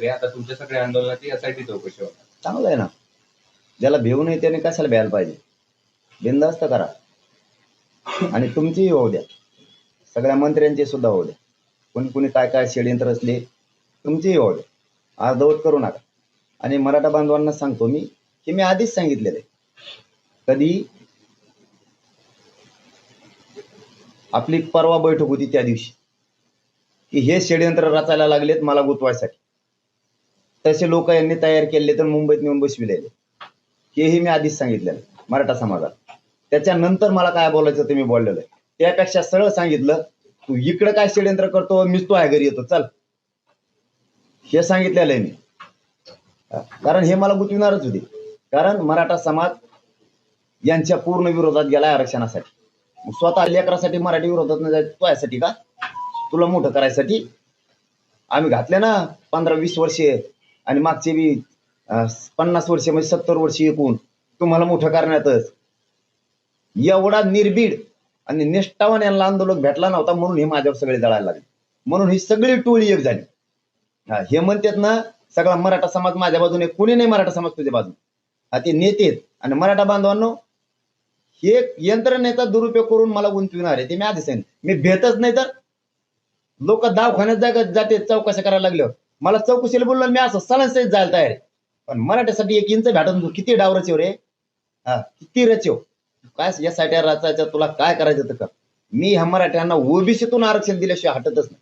मुख्यमंत्री आता तुमच्या सगळ्या आंदोलनाची एसआयटी चौकशी होणार. चांगलं आहे ना. ज्याला भेऊ नये त्याने कशाला भ्यायला पाहिजे? बिंदास्त करा. आणि तुमचीही होऊ द्या. सगळ्या मंत्र्यांची सुद्धा होऊ द्या. कोणी कोणी काय काय षडयंत्र असले तुमचीही होऊ द्या. अर्धवट करू नका. आणि मराठा बांधवांना सांगतो मी की मी आधीच सांगितलेलं आहे. कधी आपली परवा बैठक होती त्या दिवशी की हे षडयंत्र रचायला लागलेत मला गुतवायसाठी. तसे लोक यांनी तयार केले तर मुंबईत नेऊन बसविले हेही मी आधीच सांगितलेलं मराठा समाजात त्याच्यानंतर मला काय बोलायचं ते मी बोललेलं आहे. त्यापेक्षा सरळ सांगितलं तू इकडं काय षडयंत्र करतो? मीच तो आहे घरी येतो. चल. हे सांगितलेलं आहे मी. कारण हे मला गुतविणारच होते. कारण मराठा समाज यांच्या पूर्ण विरोधात गेलाय आरक्षणासाठी. स्वतः लेकरासाठी मराठी विरोधात न जायचं? यासाठी का? तुला मोठं करायसाठी? आम्ही घातले ना पंधरा वीस वर्षे. आणि मागचे बी पन्नास वर्षे म्हणजे सत्तर वर्ष एकूण तुम्हाला मोठं करण्यातच. एवढा निर्भीड आणि निष्ठावान यांना आंदोलक भेटला नव्हता म्हणून हे माझ्यावर सगळे जळायला लागले. म्हणून ही सगळी टोळी एक झाली. हे म्हणतात ना सगळा मराठा समाज माझ्या बाजूने कोणी नाही मराठा समाज तुझ्या बाजूने. हा ते नेते आणि मराठा बांधवांनो हे यंत्रणेचा दुरुपयोग करून मला गुंतविणार आहे ते मी आधी सांगितलं मी भेटच नाही तर लोक दवाखान्यात जागा जाते चौकशा करायला लागल्यावर. मला चौकशीला बोललो मी असं सलांसहित जायला तयार आहे. पण मराठ्यासाठी एक इंच भेटून किती डाव रचव रे? हा किती रचव काय यासाठी रचायचं तुला काय करायचं तर कर. मी ह्या मराठ्यांना ओबीसीतून आरक्षण दिल्याशिवाय हटतच नाही.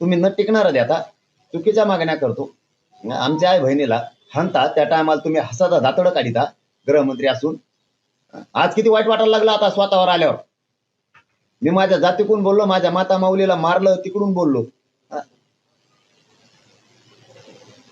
तुम्ही न टिकणार आहे आता. चुकीच्या मागण्या करतो. आमच्या आई बहिणीला हनता त्या टायमाला तुम्ही हसाचा दातडं काढिता गृहमंत्री असून. आज किती वाईट वाटायला लागला आता स्वतःवर आल्यावर. मी माझ्या जातीकडून बोललो माझ्या माता माऊलीला मारलं तिकडून बोललो.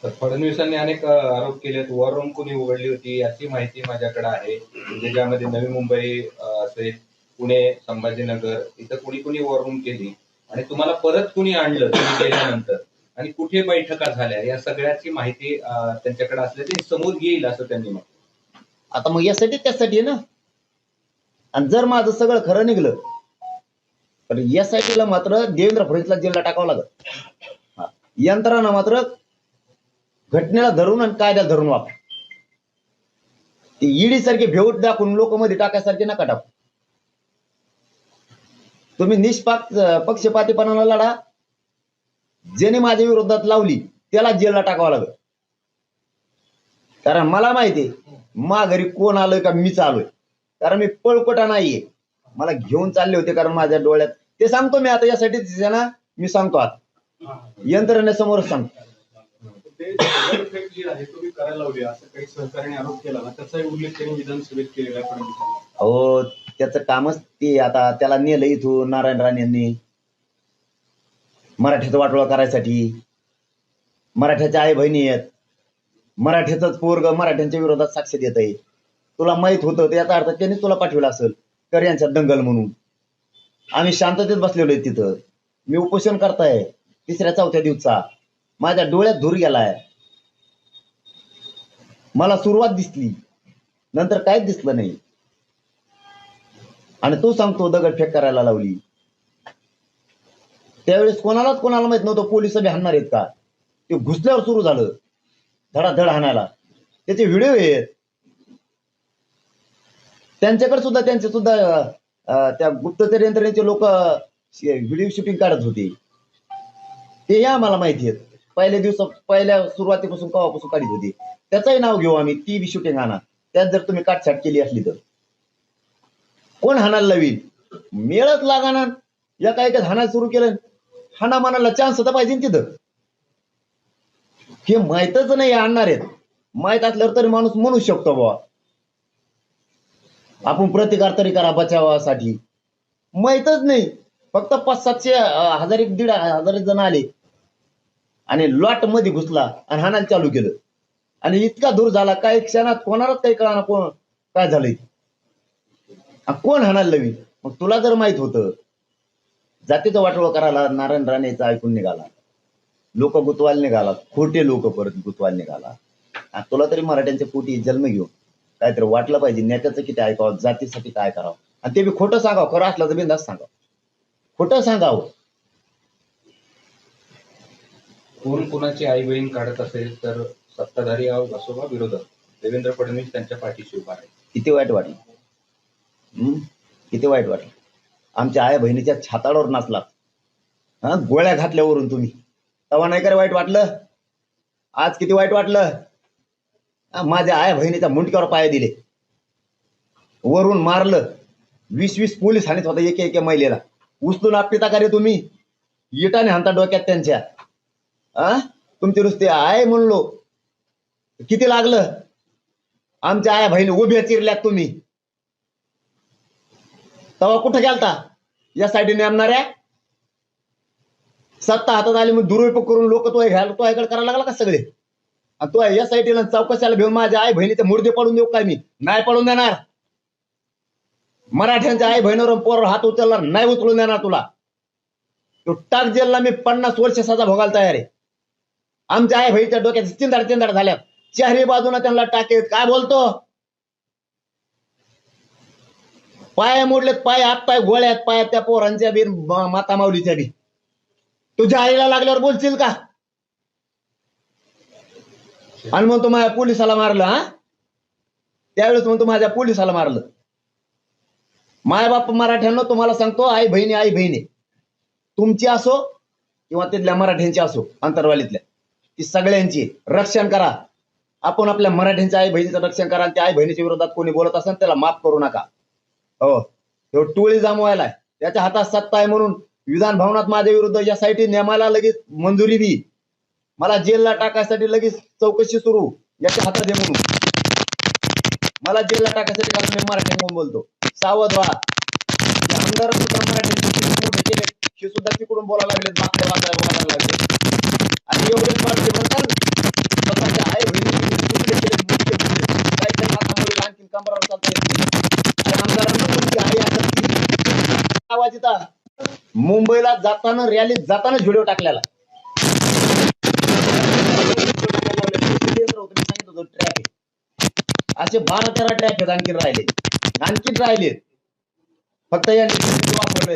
तर फडणवीसांनी अनेक आरोप केलेत. वॉर रूम कुणी उघडली होती याची माहिती माझ्याकडे आहे. म्हणजे ज्याच्यामध्ये नवी मुंबई असेल पुणे संभाजीनगर इथं कुणी कुणी वॉर रूम केली. आणि तुम्हाला परत कुणी आणलं तुम्ही गेल्यानंतर? आणि कुठे बैठका झाल्या? या सगळ्याची माहिती त्यांच्याकडे असल्याची समोर येईल असं त्यांनी म्हटलं. आता मग यासाठी त्यासाठी आहे ना? आणि जर माझं सगळं खरं निघलं तर यासाठी ला मात्र देवेंद्र फडणवीसला जेलला टाकावं लागत यंत्रणा मात्र घटनेला धरून आणि कायद्याला धरून वापर. ईडी सारखे भेवट दाखवून लोक मध्ये टाकायसारखे नका टाकू. तुम्ही निष्पाक पक्षपातीपणाला लढा. ज्याने माझ्या विरोधात लावली त्याला जेलला टाकावं लागत कारण मला माहिती मा घरी कोण आलोय का मीच आलोय कारण मी पळपटा नाहीये. मला घेऊन चालले होते कारण माझ्या डोळ्यात. ते सांगतो मी आता यासाठी ना मी सांगतो आता. यंत्रणेसमोरच सांगतो. ते दगडफेक जी आहे तुम्ही करायला लावली असं काही सहकार्याने आरोप केला ना त्याचाही उल्लेख त्यांनी विधानसभेत केलेला आहे फडणवीसांनी अहो त्याचं कामच ते आता त्याला नेलं इथून नारायण राणे यांनी. मराठीचा वाटोळा करायसाठी. मराठ्याच्या आई बहिणी आहेत. मराठ्याचाच पोरग मराठ्यांच्या विरोधात साक्ष देत आहे. तुला माहीत होतं तर याचा अर्थ त्यांनी तुला पाठवलं असेल कर यांच्यात दंगल म्हणून. आम्ही शांततेत बसलेलो आहे तिथं. मी उपोषण करताय तिसऱ्या चौथ्या दिवसा. माझ्या डोळ्यात धूर गेलाय. मला सुरुवात दिसली नंतर काहीच दिसलं नाही. आणि तो सांगतो दगडफेक करायला लावली. त्यावेळेस कोणालाच कोणाला माहीत नव्हतं पोलीस बी हाणणार आहेत का? ते घुसल्यावर सुरू झालं. धडाधड हाणायला. त्याचे व्हिडिओ आहेत. त्यांच्याकडे सुद्धा त्यांचे सुद्धा त्या गुप्तचर यंत्रणेचे लोक व्हिडिओ शूटिंग काढत होते. ते या आम्हाला माहिती आहेत. पहिल्या दिवस पहिल्या सुरुवातीपासून कवापासून काढीत होती. त्याचंही नाव घेऊ आम्ही ती बी शूटिंग आणा त्यात जर तुम्ही काटछाट केली असली तर. कोण हाणायला लावील मेळच लागाना. या काय काय हाणायला सुरू केलं? हाना मानाला चान्स होता पाहिजे तिथं. हे माहीतच नाही आणणार आहेत. माहीत असल्यावर तरी माणूस म्हणू शकतो बाबा आपण प्रतिकार तरी करा बचावासाठी. माहीतच नाही. फक्त पाच सातशे हजार एक दीड हजार जण आले. आणि लॉटमध्ये घुसला आणि हाणायला चालू केलं. आणि इतका दूर झाला काही क्षणात कोणालाच काही कळणार कोण काय झालंय कोण हाणायला लवी? मग तुला जर माहीत होतं जातीचं वाटोळ करायला नारायण राणेचा ऐकून निघाला. लोक गुतवायला निघाला. खोटे लोक परत गुतवायला निघाला. तुला तरी मराठ्यांच्या पोटी जन्म घेऊन काहीतरी वाटलं पाहिजे. नेत्याचं किती ऐकावं? जातीसाठी काय करावं? आणि ते बी खोटं सांगावं. खरं असलं तर बिंदास सांगावं. खोटं सांगावं. कोण कोणाची आई बहीण काढत असेल तर सत्ताधारी असो वा विरोधक? देवेंद्र फडणवीस त्यांच्या पाठीशी उभा आहे. किती वाईट वाटलं? किती वाईट वाटलं? आमच्या आया बहिणीच्या छाताडावर नाचला हा? गोळ्या घातल्यावरून तुम्ही. तेव्हा नाही का वाईट वाटलं? आज किती वाईट वाटलं? माझ्या आया बहिणीच्या मुंडक्यावर पाय दिले. वरून मारलं. वीस वीस पोलीस हाणीत होता एके एके महिलेला. उचलून आपटिता का रे तुम्ही. इटाने हाणता डोक्यात त्यांच्या. आ? तुमची नुसते आहे म्हणलो. किती लागलं? आमच्या आया बहिणी उभ्या चिरल्यात तुम्ही. तवा कुठं गेलता? या साईडीने आणणाऱ्या सत्ता हातात आली मग दुरुपयोग करून लोक तो घ्यायला तो ऐकड करायला लागला का सगळे? आणि तो या साईडीला चौकशाला घेऊन माझ्या आई बहिणीचे मुर्दे पडून देऊ काय मी? नाही पडून देणार. मराठ्यांच्या आई बहिणीवर पोरावर हात उचलणार नाही उचलून देणार तुला. तो टाक जेलला मी पन्नास वर्ष सजा भोगायला तयार आहे. आमच्या आई बहिणीच्या डोक्यात चिंदाड चिंदाड झाल्या चारही बाजूने त्यांना टाकेत काय बोलतो? पाय मोडलेत पाय हात पाय गोळ्यात पाय त्या पोरांच्या बी माता माऊलीच्या बी. तुझ्या आईला लागल्यावर बोलशील का? आणि म्हणतो माझ्या पोलिसाला मारलं हा? त्यावेळेस म्हणतो माझ्या पोलिसाला मारलं. माय बाप मराठ्यांना तुम्हाला सांगतो आई बहिणी आई बहिणी. तुमची असो किंवा तिथल्या मराठ्यांची असो अंतरवालीतल्या. ती सगळ्यांची रक्षण करा. आपण आपल्या मराठ्यांच्या आई बहिणीचं रक्षण करा आणि त्या आई बहिणीच्या विरोधात कोणी बोलत असेल त्याला माफ करू नका. हो. तो टोळी जामवायला त्याच्या हातात सत्ता आहे म्हणून विधान भवनात माझ्या विरुद्ध यासाठी नेमाला लगेच मंजुरी दी मला जेलला टाकायसाठी लगेच चौकशी सुरू. याच्या हातात आहे म्हणून. मला जेलला टाकायसाठी कारण मी मराठी म्हणून बोलतो. सावध व्हा. आमदार सुद्धा मराठी केले. हे सुद्धा तिकडून बोलायला लागले मागच्या बोलायला लागले. आणि एवढेच वाटते म्हणतात स्वतःच्या म्हणजे काही कंबरावर आणि आमदारांना तुमची आई आवाज येतात मुंबईला जाताना रॅलीत जाताना व्हिडिओ टाकलेला. ट्रॅक असे बारा तेरा ट्रॅक आहेत आणखी राहिले. आणखीन राहिले. फक्त यांनी वापरले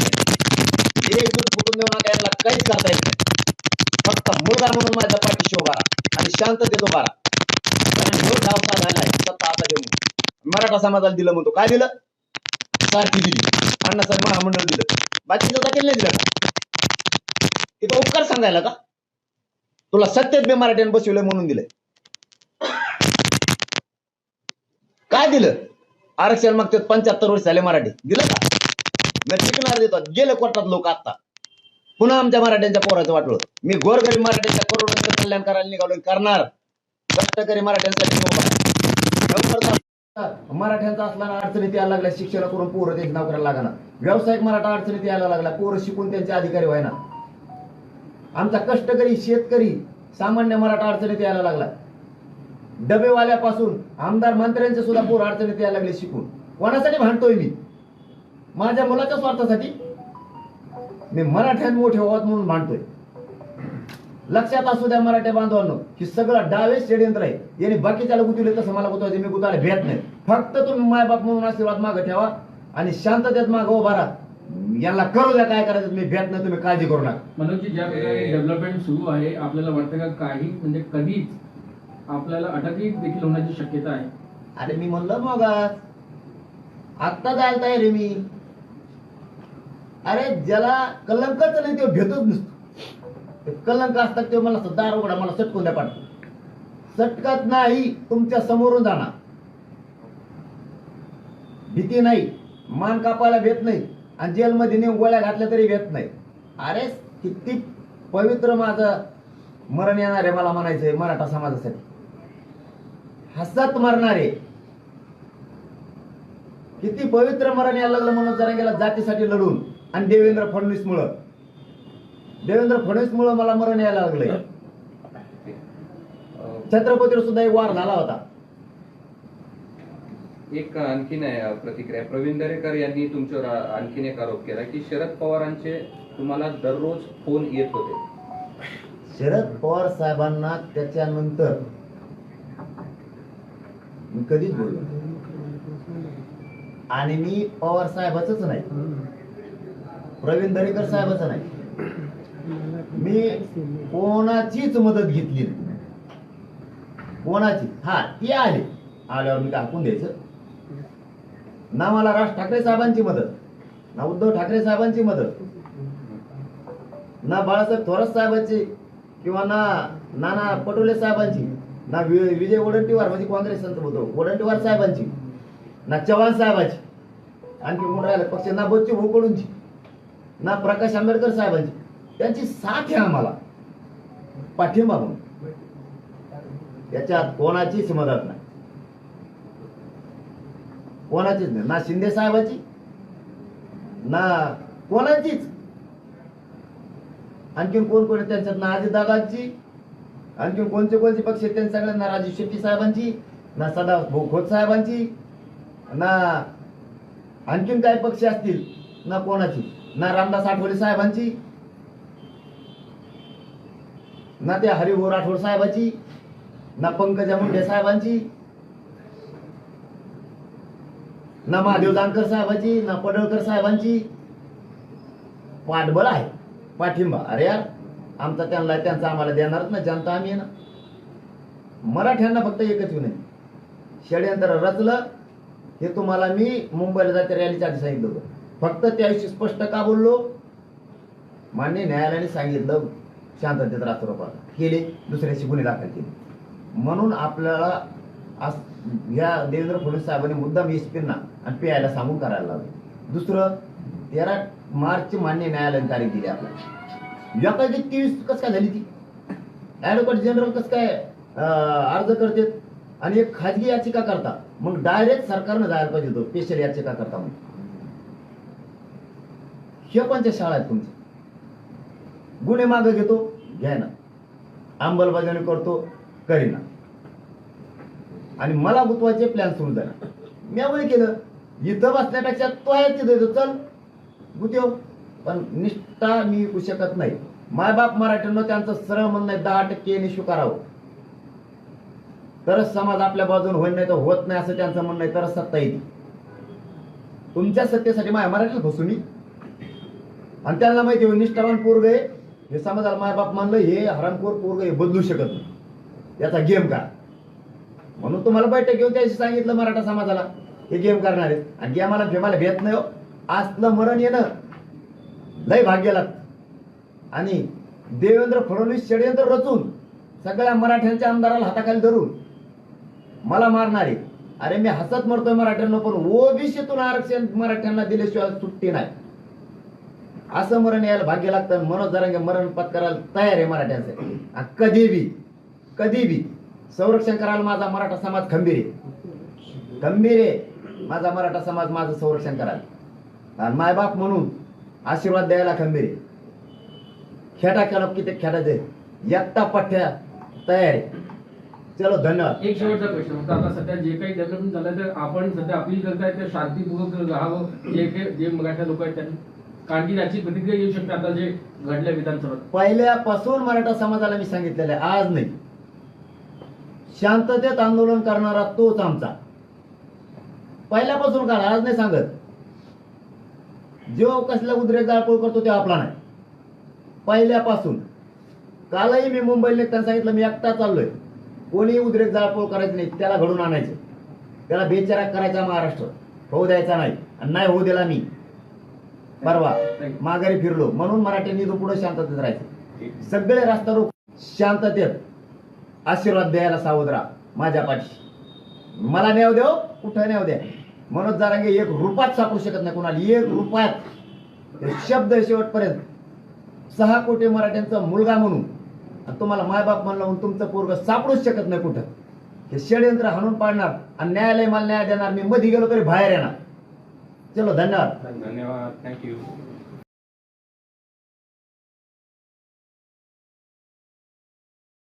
एक दूध फुटून देऊ नका यांना काहीच करता येत नाही. फक्त मुलगा म्हणून माझ्या पाठीशी उभा आणि शांततेत उभा राहा. कारण जो गावचा झालाय सत्ता आता देऊन मराठा समाजाला दिलं म्हणतो काय दिलं? सारखी दिली. अण्णासाहेब महामंडळ दिलं. बाकीचं तर केलं नाही दिलं का? तिथं उपकार सांगायला का? तुला सत्तेत बी मराठ्याने बसवलंय म्हणून दिलंय. काय दिलं? आरक्षण मागतात पंच्याहत्तर वर्ष झाले मराठी. दिलं का? मी देतात गेले कोर्टात लोक आता पुन्हा आमच्या मराठ्यांच्या पोराचं वाटलं मी गोरगरीब मराठ्यांच्या करोडांचं कल्याण करायला निघालो करणार. कष्टकरी मराठ्यांसाठी मराठ्यांचा असणारा अडचणीत यायला लागल्या शिक्षण करून पोरं त्यांची नोकऱ्याला लागणार व्यावसायिक मराठा अडचणीत यायला लागला पोरं शिकून त्यांचे अधिकारी व्हायना. आमचा कष्टकरी शेतकरी सामान्य मराठा अडचणीत यायला लागला. डबेवाल्यापासून आमदार मंत्र्यांचे सुद्धा पोर अडचणीत यायला लागले शिकून. कोणासाठी भांडतोय मी? माझ्या मुलाच्या स्वार्थासाठी मी मराठ्यात मोठे व्हावत म्हणून भांडतोय लक्षात असू द्या मराठ्या बांधवांनो की सगळं डावे षडयंत्र आहे. याने बाकीच्याला गुतवले तसं मला गुतवायचे मी गुताला भेट नाही. फक्त तुम्ही मायबाप म्हणून आशीर्वाद मागं ठेवा आणि शांततेत मागं उभा राहा. यांना करू द्या काय करायचं मी भेट नाही तुम्ही काळजी करू नका. मनोजी ज्या प्रकारे डेव्हलपमेंट सुरू आहे आपल्याला वाटतं का काही म्हणजे कधीच आपल्याला अटकही देखील होण्याची शक्यता आहे? अरे मी म्हणलं मग आत्ता जायला तयार आहे मी. अरे ज्याला कलंकच नाही तो भेटच नसतो. कलंक असतात ते मला दार उघडा मला सटकून द्या पाठतो सटकत नाही तुमच्या समोरून जाणार. भीती नाही मान कापायला भेट नाही आणि जेलमध्ये नेऊन गोळ्या घातल्या तरी भेट नाही. अरे किती पवित्र माझं मरण येणार आहे मला म्हणायचंय मराठा समाजासाठी. हसत मरणारे. किती पवित्र मरण यायला लागलं म्हणून जरा गेला जातीसाठी लढून. आणि देवेंद्र फडणवीस मुळे देवेंद्र फडणवीस मुळे मला मरण यायला लागलंय. छत्रपतीवर सुद्धा एक वार झाला होता. एक आणखीन आहे प्रतिक्रिया. प्रवीण दरेकर यांनी तुमच्यावर आणखीन एक आरोप केला की शरद पवारांचे तुम्हाला दररोज फोन येत होते. शरद पवार साहेबांना त्याच्यानंतर मी कधीच बोललो नाही. आणि मी पवार साहेबाच नाही. प्रवीण दरेकर साहेबाचा नाही. मी कोणाचीच मदत घेतली नाही. कोणाची? हा ती आले. आल्यावर मी टाकून द्यायचं. ना मला राज ठाकरे साहेबांची मदत ना उद्धव ठाकरे साहेबांची मदत ना बाळासाहेब थोरात साहेबांची किंवा ना नाना पटोले साहेबांची ना विजय वडंटीवार म्हणजे काँग्रेस होतो वडंटीवार साहेबांची ना चव्हाण साहेबांची आणखी कोण राहिलं? पक्ष ना बच्चू भोकडूंची. ना प्रकाश आंबेडकर साहेबांची. त्यांची साथ आहे आम्हाला. पाठिंबा म्हणून. याच्यात कोणाचीच मदत नाही. कोणाचीच नाही. ना शिंदे साहेबाची ना कोणाचीच. आणखीन कोण कोण त्यांच्यात? ना दादांची आणखीन कोणते कोणते पक्ष आहेत त्यांच्या सगळ्यांना? राजू शेट्टी साहेबांची ना सदा भाऊ खोत साहेबांची ना आणखीन काय पक्ष असतील ना कोणाची ना रामदास आठवले साहेबांची. ना त्या हरिभाऊ राठोड साहेबाची. ना पंकजा मुंडे साहेबांची. ना महादेव जानकर साहेबांची ना पडळकर साहेबांची. पाठबळ आहे पाठिंबा. अरे यार आमचा त्यांना त्यांचा आम्हाला देणारच ना जनता आम्ही आहे ना. मराठ्यांना फक्त एकच विनंती. षडयंत्र रचलं हे तुम्हाला मी मुंबईला जाते रॅलीच्या आधी सांगितलं होतं. फक्त त्याविषयी स्पष्ट का बोललो? मान्य न्यायालयाने सांगितलं शांततेत रात्रपाल केले दुसऱ्याशी गुन्हे दाखल केले. म्हणून आपल्याला आज या देवेंद्र फडणवीस साहेबांनी मुद्दाम एस पीना आणि पी आयला सांगून करायला लावले. दुसरं तेरा मार्च मान्य न्यायालयाने तारीख दिली आपल्याला. एका तेवीस कसं काय झाली ती? ऍडव्होकेट जनरल कसं काय अर्ज करते आणि एक खाजगी याचिका करता. मग डायरेक्ट सरकारनं जायला पाहिजे होतो स्पेशल याचिका करता म्हणून. हे कोणत्या शाळा आहेत तुमच्या गुन्हे मागे घेतो घ्या ना. अंमलबजावणी करतो करीना आणि मला गुतवायचे प्लॅन सुरू झाला. मी आवड केलं. इथं बसण्यापेक्षा तो आहे तिथे चल गुतेव हो. पण निष्ठा मी विकू शकत नाही. मायबाप मराठ्यांना त्यांचं सरळ म्हणणं आहे दहा टक्के निशू करावं. तरच समाज आपल्या बाजून होईल नाही तर होत नाही असं त्यांचं म्हणणं आहे तरच सत्ता येईल. तुमच्या सत्तेसाठी माया मराठीला फसू आणि त्यांना माहिती आहे निष्ठावान पोरग आहे. हे समाजाला मायबाप मानलं हे हरामखोर पोरग हे बदलू शकत नाही. याचा गेम का म्हणून तुम्हाला बैठक घेऊन त्याशी सांगितलं मराठा समाजाला. हे गेम करणार आहेत. आणि गेमाला फेमाला भेट नाही हो. असलं मरण येणं लय भाग्य आणि देवेंद्र फडणवीस षडयंत्र रचून सगळ्या मराठ्यांच्या आमदाराला हाताखाली धरून मला मारणारे. अरे मी हसत मरतोय मराठ्यांना पण ओबीसीतून आरक्षण मराठ्यांना दिल्याशिवाय सुट्टी नाही. असं मरण यायला भाग्य लागतं मनोज जरांगे मरण पत्करायला तयार आहे मराठ्यांचं. कधीबी कधी बी कधी बी संरक्षण करायला माझा मराठा समाज खंबीर आहे. खंबीर आहे. माझा मराठा समाज माझं संरक्षण करायला. आणि मायबाप म्हणून आशीर्वाद द्यायला खंबीर आहे. खेटा खेळा किती खेळायचे एकटा पठ्ठ्या तयार आहे. चलो धन्यवाद. एक शेवटचा प्रश्न होता. आता सध्या जे काही डेव्हलपमेंट झालं तर आपण सध्या अपील करताय ते शांतीपूर्वक राहावं जे काही जे मराठा लोक आहेत त्यांनी कारण की त्याची प्रतिक्रिया येऊ शकते आता जे घडलं विधानसभेत. पहिल्यापासून मराठा समाजाला मी सांगितलेलं आहे आज नाही. शांततेत आंदोलन करणारा तोच आमचा. पहिल्यापासून काढा आज नाही सांगत. जो कसला उद्रेक जाळपोळ करतो ते आपला नाही. पहिल्यापासून. कालही मी मुंबईला निघताना सांगितलं मी एकटा चाललोय. कोणी उद्रेक जाळपोळ करायचं नाही त्याला घडून आणायचं. त्याला बेचारा करायचा महाराष्ट्र. होऊ द्यायचा नाही. आणि नाही होऊ दिला मी. परवा. माघारी फिरलो. म्हणून मराठ्यांनी तो पुढे शांततेत राहायचं. सगळे रस्ता रोक. शांततेत. आशीर्वाद द्यायला सावध राहा. माझ्या पाठीशी. मला न्याव देव कुठं न्याव द्या? मनोज जारांगे एक रुपात सापडू शकत नाही कोणाला. एक रुपयात हे शब्द शेवटपर्यंत. सहा कोटी मराठ्यांचा मुलगा म्हणून. तुम्हाला मायबाप म्हणलं म्हणून तुमचं पोरग सापडूच शकत नाही कुठं. हे षडयंत्र हाणून पाडणार. आणि न्यायालय मला न्याय देणार. मी मध्ये गेलो तरी बाहेर येणार. चलो धन्यवाद. धन्यवाद थँक्यू